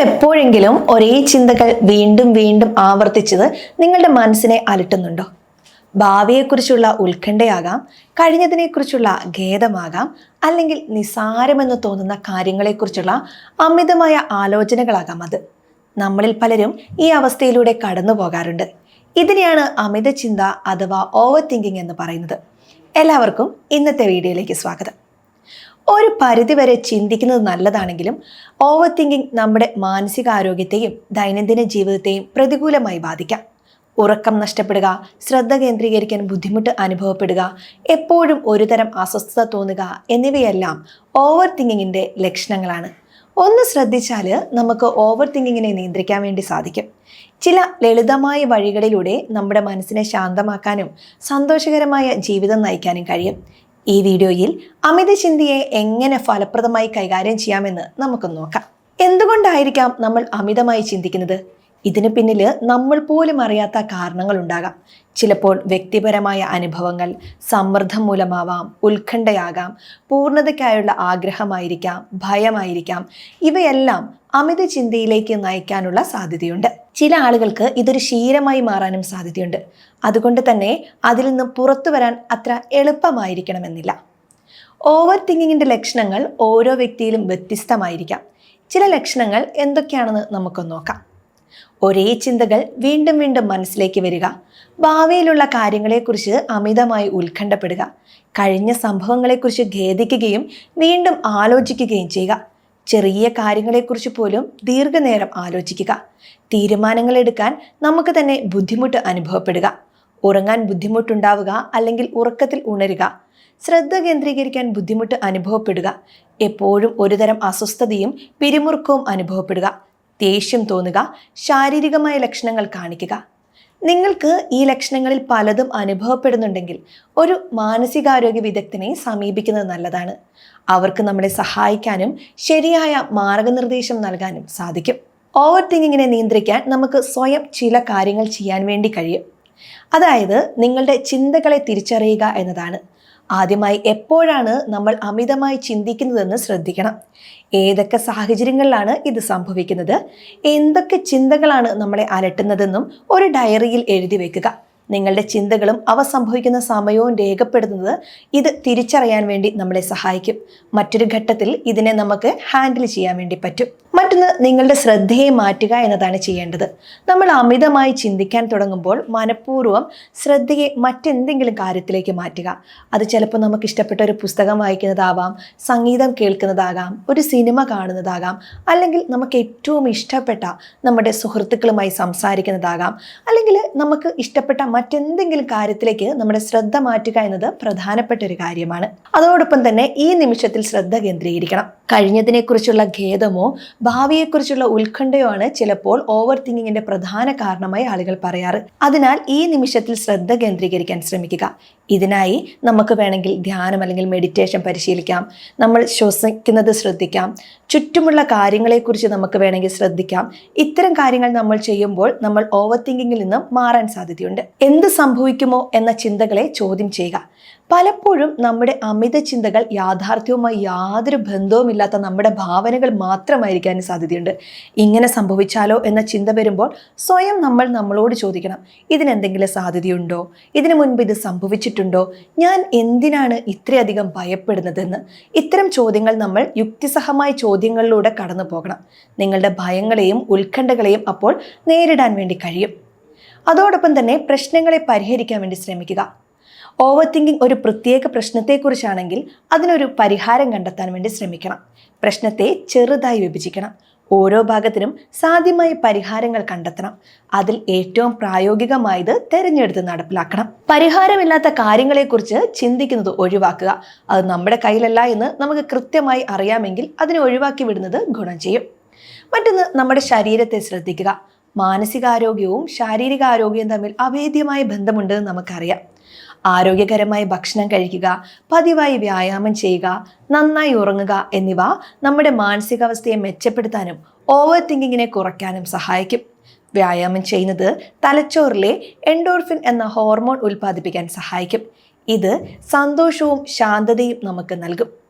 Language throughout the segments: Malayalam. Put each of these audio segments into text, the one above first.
എപ്പോഴെങ്കിലും ഒരേ ചിന്തകൾ വീണ്ടും വീണ്ടും ആവർത്തിച്ചത് നിങ്ങളുടെ മനസ്സിനെ അലട്ടുന്നുണ്ടോ? ഭാവിയെക്കുറിച്ചുള്ള ഉത്കണ്ഠയാകാം കഴിഞ്ഞതിനെക്കുറിച്ചുള്ള ഖേദമാകാം അല്ലെങ്കിൽ നിസാരമെന്ന് തോന്നുന്ന കാര്യങ്ങളെക്കുറിച്ചുള്ള അമിതമായ ആലോചനകളാകാം അത്. നമ്മളിൽ പലരും ഈ അവസ്ഥയിലൂടെ കടന്നു പോകാറുണ്ട്. ഇതിനെയാണ് അമിത ചിന്ത അഥവാ ഓവർ തിങ്കിങ് എന്ന് പറയുന്നത്. എല്ലാവർക്കും ഇന്നത്തെ വീഡിയോയിലേക്ക് സ്വാഗതം. ഒരു പരിധിവരെ ചിന്തിക്കുന്നത് നല്ലതാണെങ്കിലും ഓവർ തിങ്കിങ് നമ്മുടെ മാനസികാരോഗ്യത്തെയും ദൈനംദിന ജീവിതത്തെയും പ്രതികൂലമായി ബാധിക്കാം. ഉറക്കം നഷ്ടപ്പെടുക ശ്രദ്ധ കേന്ദ്രീകരിക്കാൻ ബുദ്ധിമുട്ട് അനുഭവപ്പെടുക എപ്പോഴും ഒരുതരം അസ്വസ്ഥത തോന്നുക എന്നിവയെല്ലാം ഓവർ തിങ്കിങ്ങിന്റെ ലക്ഷണങ്ങളാണ്. ഒന്ന് ശ്രദ്ധിച്ചാൽ നമുക്ക് ഓവർ തിങ്കിങ്ങിനെ നിയന്ത്രിക്കാൻ വേണ്ടി സാധിക്കും. ചില ലളിതമായ വഴികളിലൂടെ നമ്മുടെ മനസ്സിനെ ശാന്തമാക്കാനും സന്തോഷകരമായ ജീവിതം നയിക്കാനും കഴിയും. ഈ വീഡിയോയിൽ അമിത ചിന്തയെ എങ്ങനെ ഫലപ്രദമായി കൈകാര്യം ചെയ്യാമെന്ന് നമുക്ക് നോക്കാം. എന്തുകൊണ്ടായിരിക്കാം നമ്മൾ അമിതമായി ചിന്തിക്കുന്നത്? ഇതിന് പിന്നിൽ നമ്മൾ പോലും അറിയാത്ത കാരണങ്ങളുണ്ടാകാം ചിലപ്പോൾ വ്യക്തിപരമായ അനുഭവങ്ങൾ സമ്മർദ്ദം മൂലമാവാം ഉത്കണ്ഠയാകാം പൂർണതയ്ക്കായുള്ള ആഗ്രഹമായിരിക്കാം ഭയമായിരിക്കാം. ഇവയെല്ലാം അമിത ചിന്തയിലേക്ക് നയിക്കാനുള്ള സാധ്യതയുണ്ട്. ചില ആളുകൾക്ക് ഇതൊരു ശീലമായി മാറാനും സാധ്യതയുണ്ട്. അതുകൊണ്ട് തന്നെ അതിൽ നിന്ന് പുറത്തു വരാൻ അത്ര എളുപ്പമായിരിക്കണമെന്നില്ല. ഓവർ തിങ്കിങ്ങിന്റെ ലക്ഷണങ്ങൾ ഓരോ വ്യക്തിയിലും വ്യത്യസ്തമായിരിക്കാം. ചില ലക്ഷണങ്ങൾ എന്തൊക്കെയാണെന്ന് നമുക്കൊന്ന് നോക്കാം. ഒരേ ചിന്തകൾ വീണ്ടും വീണ്ടും മനസ്സിലേക്ക് വരിക. ഭാവിയിലുള്ള കാര്യങ്ങളെക്കുറിച്ച് അമിതമായി ഉത്കണ്ഠപ്പെടുക. കഴിഞ്ഞ സംഭവങ്ങളെക്കുറിച്ച് ഖേദിക്കുകയും വീണ്ടും ആലോചിക്കുകയും ചെയ്യുക. ചെറിയ കാര്യങ്ങളെക്കുറിച്ച് പോലും ദീർഘനേരം ആലോചിക്കുക. തീരുമാനങ്ങൾ എടുക്കാൻ നമുക്ക് തന്നെ ബുദ്ധിമുട്ട് അനുഭവപ്പെടുക. ഉറങ്ങാൻ ബുദ്ധിമുട്ടുണ്ടാവുക അല്ലെങ്കിൽ ഉറക്കത്തിൽ ഉണരുക. ശ്രദ്ധ കേന്ദ്രീകരിക്കാൻ ബുദ്ധിമുട്ട് അനുഭവപ്പെടുക. എപ്പോഴും ഒരുതരം അസ്വസ്ഥതയും പിരിമുറുക്കവും അനുഭവപ്പെടുക. ദേഷ്യം തോന്നുക ശാരീരികമായ ലക്ഷണങ്ങൾ കാണിക്കുക. നിങ്ങൾക്ക് ഈ ലക്ഷണങ്ങളിൽ പലതും അനുഭവപ്പെടുന്നുണ്ടെങ്കിൽ ഒരു മാനസികാരോഗ്യ വിദഗ്ധനെ സമീപിക്കുന്നത് നല്ലതാണ്. അവർക്ക് നമ്മളെ സഹായിക്കാനും ശരിയായ മാർഗനിർദ്ദേശം നൽകാനും സാധിക്കും. ഓവർ തിങ്കിങ്ങിനെ നിയന്ത്രിക്കാൻ നമുക്ക് സ്വയം ചില കാര്യങ്ങൾ ചെയ്യാൻ വേണ്ടി കഴിയും. അതായത് നിങ്ങളുടെ ചിന്തകളെ തിരിച്ചറിയുക എന്നതാണ്. ആദ്യമായി എപ്പോഴാണ് നമ്മൾ അമിതമായി ചിന്തിക്കുന്നതെന്ന് ശ്രദ്ധിക്കണം. ഏതൊക്കെ സാഹചര്യങ്ങളിലാണ് ഇത് സംഭവിക്കുന്നത്? എന്തൊക്കെ ചിന്തകളാണ് നമ്മളെ അലട്ടുന്നതെന്നും ഒരു ഡയറിയിൽ എഴുതി വെക്കുക. നിങ്ങളുടെ ചിന്തകളും അവ സംഭവിക്കുന്ന സമയവും രേഖപ്പെടുത്തുന്നത് ഇത് തിരിച്ചറിയാൻ വേണ്ടി നമ്മളെ സഹായിക്കും. മറ്റൊരു ഘട്ടത്തിൽ ഇതിനെ നമുക്ക് ഹാൻഡിൽ ചെയ്യാൻ വേണ്ടി പറ്റും. മറ്റൊന്ന് നിങ്ങളുടെ ശ്രദ്ധയെ മാറ്റുക എന്നതാണ് ചെയ്യേണ്ടത്. നമ്മൾ അമിതമായി ചിന്തിക്കാൻ തുടങ്ങുമ്പോൾ മനഃപൂർവം ശ്രദ്ധയെ മറ്റെന്തെങ്കിലും കാര്യത്തിലേക്ക് മാറ്റുക. അത് ചിലപ്പോൾ നമുക്ക് ഇഷ്ടപ്പെട്ട ഒരു പുസ്തകം വായിക്കുന്നതാവാം സംഗീതം കേൾക്കുന്നതാകാം ഒരു സിനിമ കാണുന്നതാകാം അല്ലെങ്കിൽ നമുക്ക് ഏറ്റവും ഇഷ്ടപ്പെട്ട നമ്മുടെ സുഹൃത്തുക്കളുമായി സംസാരിക്കുന്നതാകാം അല്ലെങ്കിൽ നമുക്ക് ഇഷ്ടപ്പെട്ട മറ്റെന്തെങ്കിലും കാര്യത്തിലേക്ക് നമ്മുടെ ശ്രദ്ധ മാറ്റുക എന്നത് പ്രധാനപ്പെട്ട ഒരു കാര്യമാണ്. അതോടൊപ്പം തന്നെ ഈ നിമിഷത്തിൽ ശ്രദ്ധ കേന്ദ്രീകരിക്കണം. കഴിഞ്ഞതിനെക്കുറിച്ചുള്ള ഖേദമോ ഭാവിയെക്കുറിച്ചുള്ള ഉത്കണ്ഠയോ ആണ് ചിലപ്പോൾ ഓവർ തിങ്കിങ്ങിന്റെ പ്രധാന കാരണമായി ആളുകൾ പറയാറ്. അതിനാൽ ഈ നിമിഷത്തിൽ ശ്രദ്ധ കേന്ദ്രീകരിക്കാൻ ശ്രമിക്കുക. ഇതിനായി നമുക്ക് വേണമെങ്കിൽ ധ്യാനം അല്ലെങ്കിൽ മെഡിറ്റേഷൻ പരിശീലിക്കാം. നമ്മൾ ശ്വസിക്കുന്നത് ശ്രദ്ധിക്കാം. ചുറ്റുമുള്ള കാര്യങ്ങളെക്കുറിച്ച് നമുക്ക് വേണമെങ്കിൽ ശ്രദ്ധിക്കാം. ഇത്തരം കാര്യങ്ങൾ നമ്മൾ ചെയ്യുമ്പോൾ നമ്മൾ ഓവർ തിങ്കിങ്ങിൽ നിന്നും മാറാൻ സാധ്യതയുണ്ട്. എന്ത് സംഭവിക്കുമോ എന്ന ചിന്തകളെ ചോദ്യം ചെയ്യുക. പലപ്പോഴും നമ്മുടെ അമിത ചിന്തകൾ യാഥാർത്ഥ്യവുമായി യാതൊരു ബന്ധവുമില്ലാത്ത നമ്മുടെ ഭാവനകൾ മാത്രമായിരിക്കാൻ സാധ്യതയുണ്ട്. ഇങ്ങനെ സംഭവിച്ചാലോ എന്ന ചിന്ത വരുമ്പോൾ സ്വയം നമ്മൾ നമ്മളോട് ചോദിക്കണം ഇതിനെന്തെങ്കിലും സാധ്യതയുണ്ടോ? ഇതിനു മുൻപ് ഇത് സംഭവിച്ചിട്ടുണ്ടോ? ഞാൻ എന്തിനാണ് ഇത്രയധികം ഭയപ്പെടുന്നതെന്ന്? ഇത്തരം ചോദ്യങ്ങൾ നമ്മൾ യുക്തിസഹമായ ചോദ്യങ്ങളിലൂടെ കടന്നു പോകണം. നിങ്ങളുടെ ഭയങ്ങളെയും ഉത്കണ്ഠകളെയും അപ്പോൾ നേരിടാൻ വേണ്ടി കഴിയും. അതോടൊപ്പം തന്നെ പ്രശ്നങ്ങളെ പരിഹരിക്കാൻ വേണ്ടി ശ്രമിക്കുക. ഓവർ തിങ്കിങ് ഒരു പ്രത്യേക പ്രശ്നത്തെക്കുറിച്ചാണെങ്കിൽ അതിനൊരു പരിഹാരം കണ്ടെത്താൻ വേണ്ടി ശ്രമിക്കണം. പ്രശ്നത്തെ ചെറുതായി വിഭജിക്കണം. ഓരോ ഭാഗത്തിനും സാധ്യമായ പരിഹാരങ്ങൾ കണ്ടെത്തണം. അതിൽ ഏറ്റവും പ്രായോഗികമായത് തിരഞ്ഞെടുത്ത് നടപ്പിലാക്കണം. പരിഹാരമില്ലാത്ത കാര്യങ്ങളെക്കുറിച്ച് ചിന്തിക്കുന്നത് ഒഴിവാക്കുക. അത് നമ്മുടെ കയ്യിലല്ല എന്ന് നമുക്ക് കൃത്യമായി അറിയാമെങ്കിൽ അതിനെ ഒഴിവാക്കി വിടുന്നത് ഗുണം ചെയ്യും. മറ്റൊന്ന് നമ്മുടെ ശരീരത്തെ ശ്രദ്ധിക്കുക. മാനസികാരോഗ്യവും ശാരീരികാരോഗ്യവും തമ്മിൽ അഭേദ്യമായ ബന്ധമുണ്ടെന്ന് നമുക്കറിയാം. ആരോഗ്യകരമായ ഭക്ഷണം കഴിക്കുക പതിവായി വ്യായാമം ചെയ്യുക നന്നായി ഉറങ്ങുക എന്നിവ നമ്മുടെ മാനസികാവസ്ഥയെ മെച്ചപ്പെടുത്താനും ഓവർ തിങ്കിങ്ങിനെ കുറയ്ക്കാനും സഹായിക്കും. വ്യായാമം ചെയ്യുന്നത് തലച്ചോറിലെ എൻഡോർഫിൻ എന്ന ഹോർമോൺ ഉൽപ്പാദിപ്പിക്കാൻ സഹായിക്കും. ഇത് സന്തോഷവും ശാന്തതയും നമുക്ക് നൽകും.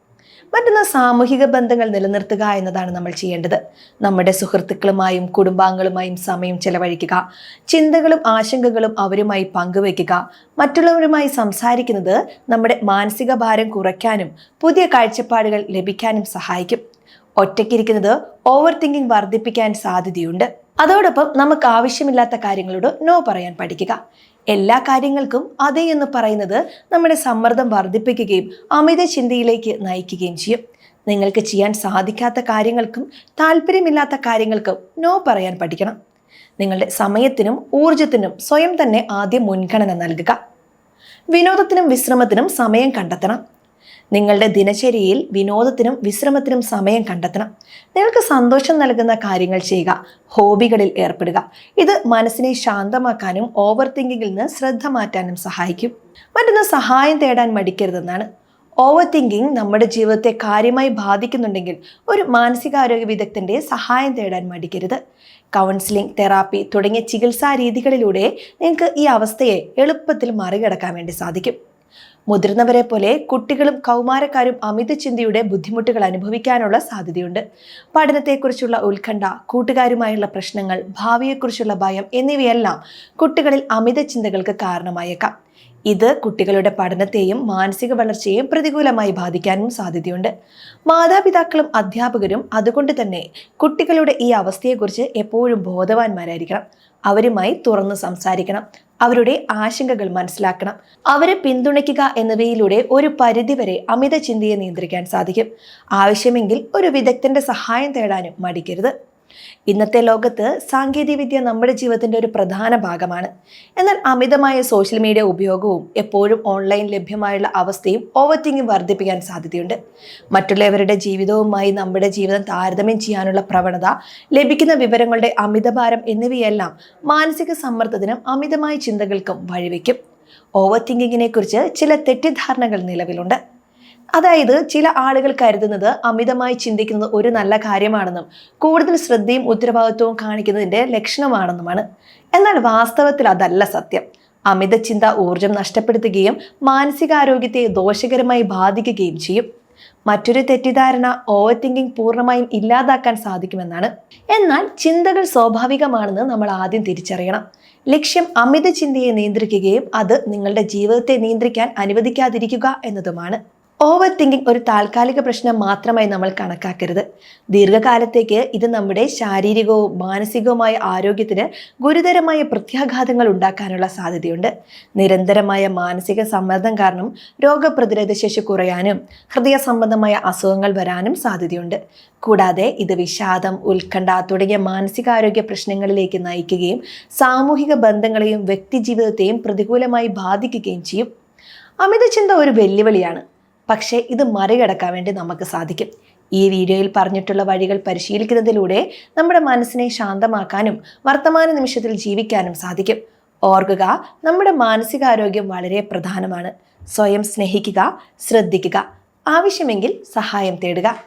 മറ്റൊന്ന് സാമൂഹിക ബന്ധങ്ങൾ നിലനിർത്തുക എന്നതാണ് നമ്മൾ ചെയ്യേണ്ടത്. നമ്മുടെ സുഹൃത്തുക്കളുമായും കുടുംബാംഗങ്ങളുമായും സമയം ചെലവഴിക്കുക. ചിന്തകളും ആശങ്കകളും അവരുമായി പങ്കുവയ്ക്കുക. മറ്റുള്ളവരുമായി സംസാരിക്കുന്നത് നമ്മുടെ മാനസിക ഭാരം കുറയ്ക്കാനും പുതിയ കാഴ്ചപ്പാടുകൾ ലഭിക്കാനും സഹായിക്കും. ഒറ്റയ്ക്കിരിക്കുന്നത് ഓവർ തിങ്കിങ് വർദ്ധിപ്പിക്കാൻ സാധ്യതയുണ്ട്. അതോടൊപ്പം നമുക്ക് ആവശ്യമില്ലാത്ത കാര്യങ്ങളോട് നോ പറയാൻ പഠിക്കുക. എല്ലാ കാര്യങ്ങൾക്കും അതെ എന്ന് പറയുന്നത് നമ്മുടെ സമ്മർദ്ദം വർദ്ധിപ്പിക്കുകയും അമിത ചിന്തയിലേക്ക് നയിക്കുകയും ചെയ്യും. നിങ്ങൾക്ക് ചെയ്യാൻ സാധിക്കാത്ത കാര്യങ്ങൾക്കും താല്പര്യമില്ലാത്ത കാര്യങ്ങൾക്കും നോ പറയാൻ പഠിക്കണം. നിങ്ങളുടെ സമയത്തിനും ഊർജത്തിനും സ്വയം തന്നെ ആദ്യം മുൻഗണന നൽകുക. വിനോദത്തിനും വിശ്രമത്തിനും സമയം കണ്ടെത്തണം. നിങ്ങളുടെ ദിനചര്യയിൽ വിനോദത്തിനും വിശ്രമത്തിനും സമയം കണ്ടെത്തണം. നിങ്ങൾക്ക് സന്തോഷം നൽകുന്ന കാര്യങ്ങൾ ചെയ്യുക. ഹോബികളിൽ ഏർപ്പെടുക. ഇത് മനസ്സിനെ ശാന്തമാക്കാനും ഓവർ തിങ്കിങ്ങിൽ നിന്ന് ശ്രദ്ധ മാറ്റാനും സഹായിക്കും. മറ്റൊന്ന് സഹായം തേടാൻ മടിക്കരുതെന്നാണ്. ഓവർ തിങ്കിങ് നമ്മുടെ ജീവിതത്തെ കാര്യമായി ബാധിക്കുന്നുണ്ടെങ്കിൽ ഒരു മാനസികാരോഗ്യ വിദഗ്ധന്റെ സഹായം തേടാൻ മടിക്കരുത്. കൗൺസിലിംഗ് തെറാപ്പി തുടങ്ങിയ ചികിത്സാ രീതികളിലൂടെ നിങ്ങൾക്ക് ഈ അവസ്ഥയെ എളുപ്പത്തിൽ മറികടക്കാൻ വേണ്ടി സാധിക്കും. മുതിർന്നവരെ പോലെ കുട്ടികളും കൗമാരക്കാരും അമിത ചിന്തയുടെ ബുദ്ധിമുട്ടുകൾ അനുഭവിക്കാനുള്ള സാധ്യതയുണ്ട്. പഠനത്തെക്കുറിച്ചുള്ള ഉത്കണ്ഠ കൂട്ടുകാരുമായുള്ള പ്രശ്നങ്ങൾ ഭാവിയെക്കുറിച്ചുള്ള ഭയം എന്നിവയെല്ലാം കുട്ടികളിൽ അമിത ചിന്തകൾക്ക് കാരണമായേക്കാം. ഇത് കുട്ടികളുടെ പഠനത്തെയും മാനസിക വളർച്ചയെയും പ്രതികൂലമായി ബാധിക്കാനും സാധ്യതയുണ്ട്. മാതാപിതാക്കളും അധ്യാപകരും അതുകൊണ്ട് തന്നെ കുട്ടികളുടെ ഈ അവസ്ഥയെക്കുറിച്ച് എപ്പോഴും ബോധവാന്മാരായിരിക്കണം. അവരുമായി തുറന്നു സംസാരിക്കണം. അവരുടെ ആശങ്കകൾ മനസ്സിലാക്കണം. അവരെ പിന്തുണയ്ക്കുക എന്നിവയിലൂടെ ഒരു പരിധിവരെ അമിത ചിന്തയെ നിയന്ത്രിക്കാൻ സാധിക്കും. ആവശ്യമെങ്കിൽ ഒരു വിദഗ്ധന്റെ സഹായം തേടാനും മടിക്കരുത്. ഇന്നത്തെ ലോകത്ത് സാങ്കേതികവിദ്യ നമ്മുടെ ജീവിതത്തിന്റെ ഒരു പ്രധാന ഭാഗമാണ്. എന്നാൽ അമിതമായ സോഷ്യൽ മീഡിയ ഉപയോഗവും എപ്പോഴും ഓൺലൈൻ ലഭ്യമായുള്ള അവസ്ഥയും ഓവർ തിങ്കിങ് വർദ്ധിപ്പിക്കാൻ സാധ്യതയുണ്ട്. മറ്റുള്ളവരുടെ ജീവിതവുമായി നമ്മുടെ ജീവിതം താരതമ്യം ചെയ്യാനുള്ള പ്രവണത ലഭിക്കുന്ന വിവരങ്ങളുടെ അമിതഭാരം എന്നിവയെല്ലാം മാനസിക സമ്മർദ്ദത്തിനും അമിതമായ ചിന്തകൾക്കും വഴിവെക്കും. ഓവർ തിങ്കിങ്ങിനെ കുറിച്ച് ചില തെറ്റിദ്ധാരണകൾ നിലവിലുണ്ട്. അതായത് ചില ആളുകൾ കരുതുന്നത് അമിതമായി ചിന്തിക്കുന്നത് ഒരു നല്ല കാര്യമാണെന്നും കൂടുതൽ ശ്രദ്ധയും ഉത്തരവാദിത്വവും കാണിക്കുന്നതിന്റെ ലക്ഷണമാണെന്നുമാണ്. എന്നാൽ വാസ്തവത്തിൽ അതല്ല സത്യം. അമിത ചിന്ത ഊർജം നഷ്ടപ്പെടുത്തുകയും മാനസികാരോഗ്യത്തെ ദോഷകരമായി ബാധിക്കുകയും ചെയ്യും. മറ്റൊരു തെറ്റിദ്ധാരണ ഓവർ തിങ്കിങ് പൂർണമായും ഇല്ലാതാക്കാൻ സാധിക്കുമെന്നാണ്. എന്നാൽ ചിന്തകൾ സ്വാഭാവികമാണെന്ന് നമ്മൾ ആദ്യം തിരിച്ചറിയണം. ലക്ഷ്യം അമിത ചിന്തയെ നിയന്ത്രിക്കുകയും അത് നിങ്ങളുടെ ജീവിതത്തെ നിയന്ത്രിക്കാൻ അനുവദിക്കാതിരിക്കുക എന്നതുമാണ്. ഓവർ തിങ്കിങ് ഒരു താൽക്കാലിക പ്രശ്നം മാത്രമായി നമ്മൾ കണക്കാക്കരുത്. ദീർഘകാലത്തേക്ക് ഇത് നമ്മുടെ ശാരീരികവും മാനസികവുമായ ആരോഗ്യത്തിന് ഗുരുതരമായ പ്രത്യാഘാതങ്ങൾ ഉണ്ടാക്കാനുള്ള സാധ്യതയുണ്ട്. നിരന്തരമായ മാനസിക സമ്മർദ്ദം കാരണം രോഗപ്രതിരോധ ശേഷി കുറയാനും ഹൃദയ സംബന്ധമായ അസുഖങ്ങൾ വരാനും സാധ്യതയുണ്ട്. കൂടാതെ ഇത് വിഷാദം ഉത്കണ്ഠ തുടങ്ങിയ മാനസികാരോഗ്യ പ്രശ്നങ്ങളിലേക്ക് നയിക്കുകയും സാമൂഹിക ബന്ധങ്ങളെയും വ്യക്തിജീവിതത്തെയും പ്രതികൂലമായി ബാധിക്കുകയും ചെയ്യും. അമിത ചിന്ത ഒരു വെല്ലുവിളിയാണ്. പക്ഷേ ഇത് മറികടക്കാൻ വേണ്ടി നമുക്ക് സാധിക്കും. ഈ വീഡിയോയിൽ പറഞ്ഞിട്ടുള്ള വഴികൾ പരിശീലിക്കുന്നതിലൂടെ നമ്മുടെ മനസ്സിനെ ശാന്തമാക്കാനും വർത്തമാന നിമിഷത്തിൽ ജീവിക്കാനും സാധിക്കും. ഓർക്കുക നമ്മുടെ മാനസികാരോഗ്യം വളരെ പ്രധാനമാണ്. സ്വയം സ്നേഹിക്കുക ശ്രദ്ധിക്കുക. ആവശ്യമെങ്കിൽ സഹായം തേടുക.